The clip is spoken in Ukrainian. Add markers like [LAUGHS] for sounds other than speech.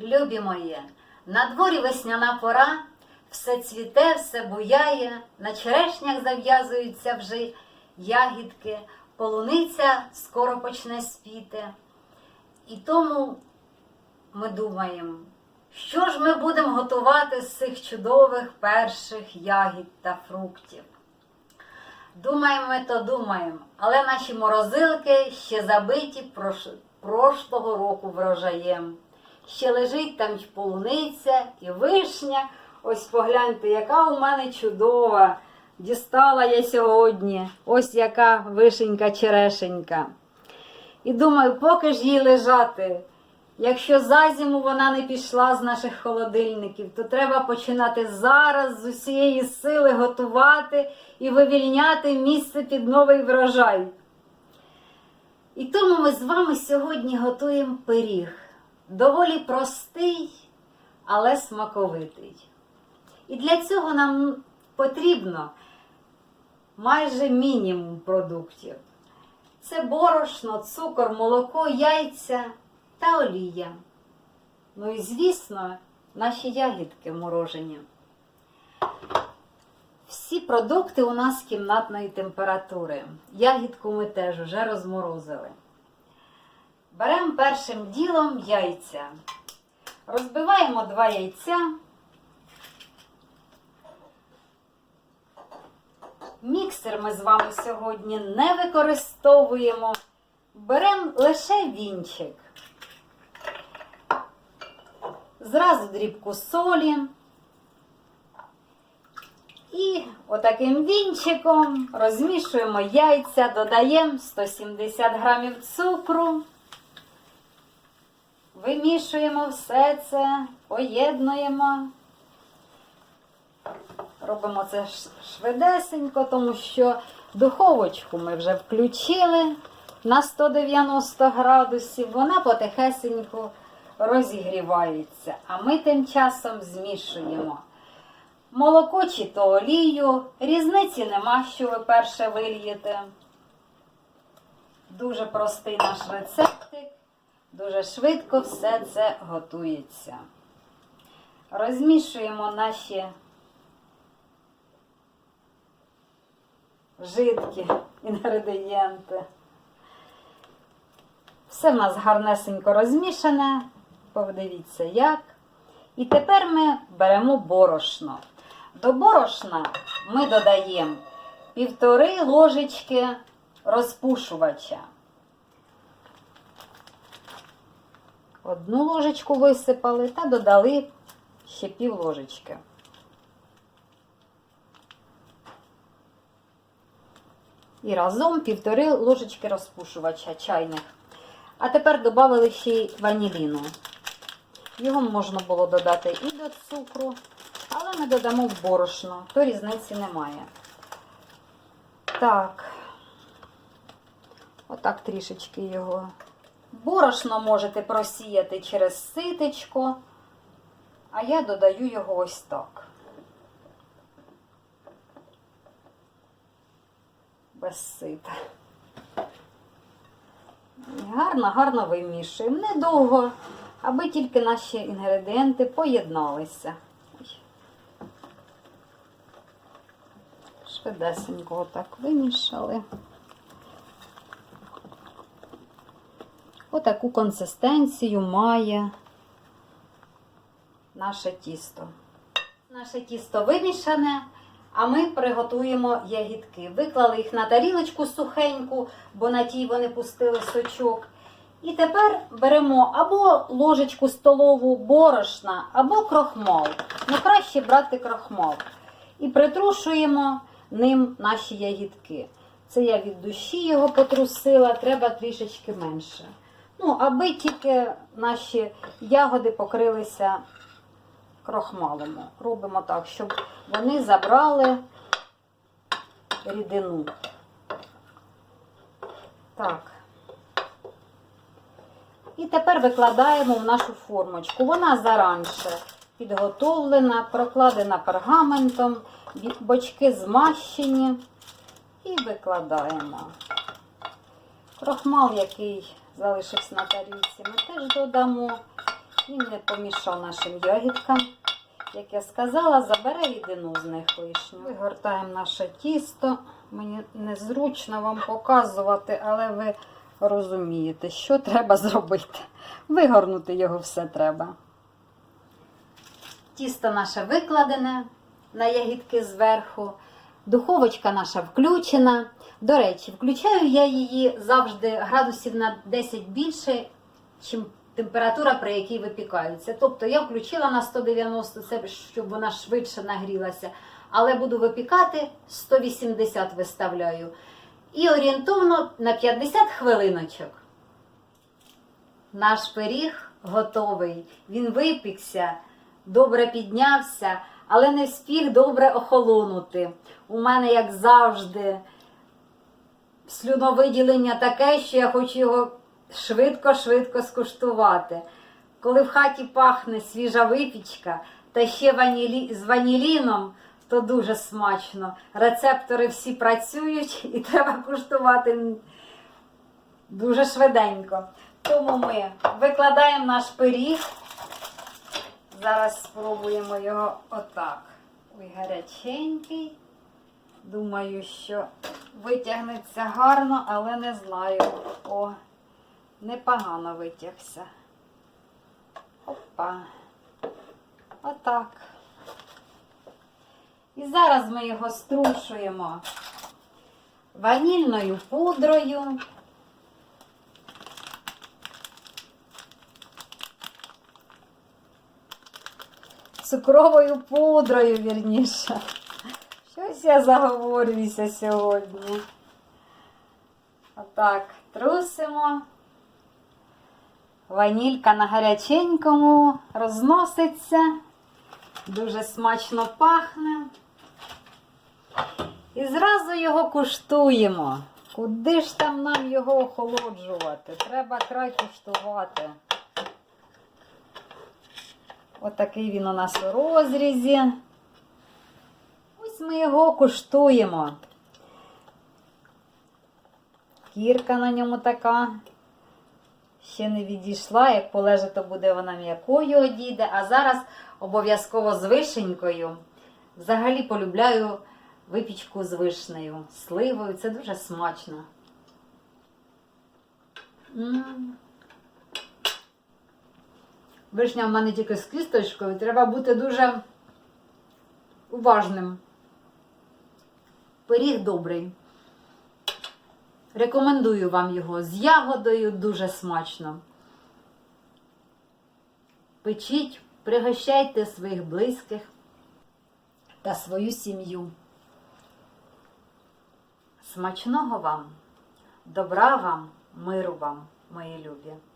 Любі моє, на дворі весняна пора, все цвіте, все буяє, на черешнях зав'язуються вже ягідки, полуниця скоро почне спіти. І тому ми думаємо, що ж ми будемо готувати з цих чудових перших ягід та фруктів. Думаємо, ми то думаємо, але наші морозилки ще забиті прошлого року врожаєм. Ще лежить там й полуниця і вишня. Ось погляньте, яка у мене чудова. Дістала я сьогодні. Ось яка вишенька черешенька. І думаю, поки ж їй лежати. Якщо за зиму вона не пішла з наших холодильників, то треба починати зараз з усієї сили готувати і вивільняти місце під новий врожай. І тому ми з вами сьогодні готуємо пиріг. Доволі простий, але смаковитий. І для цього нам потрібно майже мінімум продуктів. Це борошно, цукор, молоко, яйця та олія. Ну і, звісно, наші ягідки морожені. Всі продукти у нас кімнатної температури. Ягідку ми теж вже розморозили. Беремо першим ділом яйця. Розбиваємо два яйця. Міксер ми з вами сьогодні не використовуємо. Беремо лише вінчик. Зразу дрібку солі. І отаким вінчиком розмішуємо яйця, додаємо 170 грамів цукру. Вимішуємо все це, поєднуємо. Робимо це швидесенько, тому що духовочку ми вже включили на 190 градусів. Вона потихесенько розігрівається. А ми тим часом змішуємо. Молоко чи то олію. Різниці нема, що ви перше вильєте. Дуже простий наш рецептик. Дуже швидко все це готується. Розмішуємо наші жидкі інгредієнти. Все в нас гарнесенько розмішане. Подивіться як. І тепер ми беремо борошно. До борошна ми додаємо півтори ложечки розпушувача. Одну ложечку висипали та додали ще пів ложечки. І разом півтори ложечки розпушувача чайних. А тепер додали ще й ваніліну. Його можна було додати і до цукру, але ми додамо в борошно, то різниці немає. Так, отак трішечки його. Борошно можете просіяти через ситечко, а я додаю його ось так. Без сита. Гарно, гарно вимішуємо. Недовго, аби тільки наші інгредієнти поєдналися. Швидесенько отак вимішали. Отаку консистенцію має наше тісто. Наше тісто вимішане, а ми приготуємо ягідки. Виклали їх на тарілочку сухеньку, бо на тій вони пустили сочок. І тепер беремо або ложечку столову борошна, або крохмал. Ну, краще брати крохмал. І притрушуємо ним наші ягідки. Це я від душі його потрусила, треба трішечки менше. Ну, аби тільки наші ягоди покрилися крохмалом. Робимо так, щоб вони забрали рідину. Так. І тепер викладаємо в нашу формочку. Вона заранше підготовлена, прокладена пергаментом, бочки змащені. І викладаємо. Крохмал, який залишився на тарілці, ми теж додамо. Він не помішав нашим ягідкам. Як я сказала, забере рідину з них лишню. Вигортаємо наше тісто. Мені незручно вам показувати, але ви розумієте, що треба зробити. Вигорнути його все треба. Тісто наше викладене на ягідки зверху. Духовочка наша включена. До речі, включаю я її завжди градусів на 10 більше, ніж температура, при якій випікаються. Тобто я включила на 190, це щоб вона швидше нагрілася. Але буду випікати 180 виставляю. І орієнтовно на 50 хвилиночок. Наш пиріг готовий. Він випікся, добре піднявся, але не встиг добре охолонути. У мене, як завжди, слюновиділення таке, що я хочу його швидко-швидко скуштувати. Коли в хаті пахне свіжа випічка та ще ванілі... з ваніліном, то дуже смачно. Рецептори всі працюють і [LAUGHS] треба куштувати дуже швиденько. Тому ми викладаємо наш пиріг. Зараз спробуємо його отак. Ой, гаряченький. Думаю, що витягнеться гарно, але не знаю. О, непогано витягся. Опа. Отак. І зараз ми його струшуємо ванільною пудрою. Цукровою пудрою, вірніше. Щось я заговорююся сьогодні. Отак, трусимо. Ванілька на гаряченькому розноситься. Дуже смачно пахне. І зразу його куштуємо. Куди ж там нам його охолоджувати? Треба край куштувати. Отакий він у нас у розрізі. Ось ми його куштуємо. Кірка на ньому така. Ще не відійшла, як полеже, то буде вона м'якою одійде. А зараз обов'язково з вишенькою. Взагалі полюбляю випічку з вишнею, сливою. Це дуже смачно. М. Вишня в мене тільки з кісточкою. Треба бути дуже уважним. Пиріг добрий. Рекомендую вам його з ягодою дуже смачно. Печіть, пригощайте своїх близьких та свою сім'ю. Смачного вам, добра вам, миру вам, мої любі!